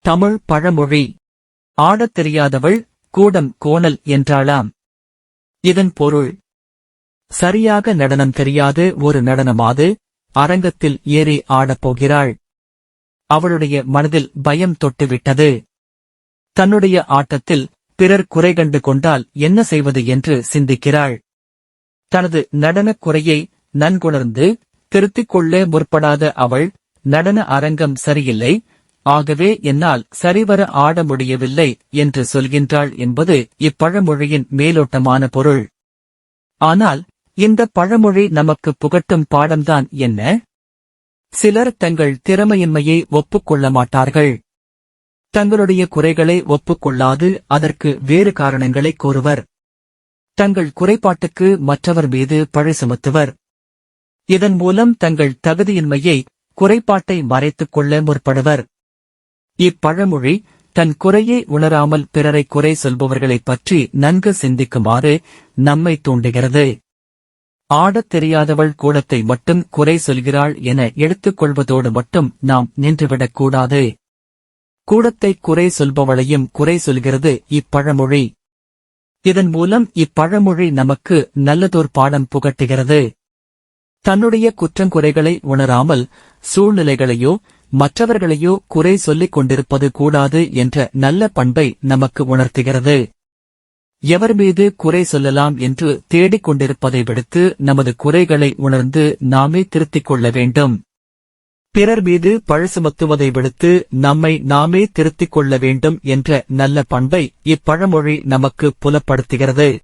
தமிழ் பழமொழி. ஆடத் தெரியாதவள் கூடம் கோணல் என்றாளாம். இதன் பொருள் சரியாக நடனம் தெரியாது ஒரு நடனமாது அரங்கத்தில் ஏறி ஆடப் போகிறாள். அவளுடைய மனதில் பயம் தொட்டுவிட்டது. தன்னுடைய ஆட்டத்தில் பிறர் குறை கண்டு கொண்டால் என்ன செய்வது என்று சிந்திக்கிறாள். தனது நடனக் குறையை நன்குணர்ந்து திருத்திக் கொள்ள முற்படாத அவள் நடன அரங்கம் சரியில்லை ஆகவே என்னால் சரிவர ஆட முடியவில்லை என்று சொல்கின்றாள் என்பது இப்பழமொழியின் மேலோட்டமான பொருள். ஆனால் இந்த பழமொழி நமக்கு புகட்டும் பாடம்தான் என்ன? சிலர் தங்கள் திறமையின்மையை ஒப்புக்கொள்ள மாட்டார்கள். தங்களுடைய குறைகளை ஒப்புக்கொள்ளாது அதற்கு வேறு காரணங்களை கூறுவர் தங்கள் குறைபாட்டுக்கு மற்றவர் மீது பழி சுமத்துவர். இதன் மூலம் தங்கள் தகுதியின்மையை குறைபாட்டை மறைத்துக் கொள்ள முற்படுவர். இப்பழமொழி தன் குறையை உணராமல் பிறரை குறை சொல்பவர்களைப் பற்றி நன்கு சிந்திக்குமாறு நம்மை தூண்டுகிறது. ஆடத் தெரியாதவள் கூடத்தை மட்டும் குறை சொல்கிறாள் என எடுத்துக் கொள்வதோடு மட்டும் நாம் நின்றுவிடக்கூடாது கூடத்தை குறை சொல்பவளையும் குறை சொல்கிறது இப்பழமொழி. இதன் மூலம் இப்பழமொழி நமக்கு நல்லதோர் பாடம் புகட்டுகிறது. தன்னுடைய குற்றங்குறைகளை உணராமல் சூழ்நிலைகளையோ மற்றவர்களையோ குறை சொல்லிக் கொண்டிருப்பது கூடாது என்ற நல்ல பண்பை நமக்கு உணர்த்துகிறது. எவர் மீது குறை சொல்லலாம் என்று தேடிக் கொண்டிருப்பதை விடுத்து நமது குறைகளை உணர்ந்து நாமே திருத்திக் கொள்ள வேண்டும். பிறர் மீது பழி சுமத்துவதை விடுத்து நம்மை நாமே திருத்திக் கொள்ள வேண்டும் என்ற நல்ல பண்பை இப்பழமொழி நமக்கு புலப்படுத்துகிறது.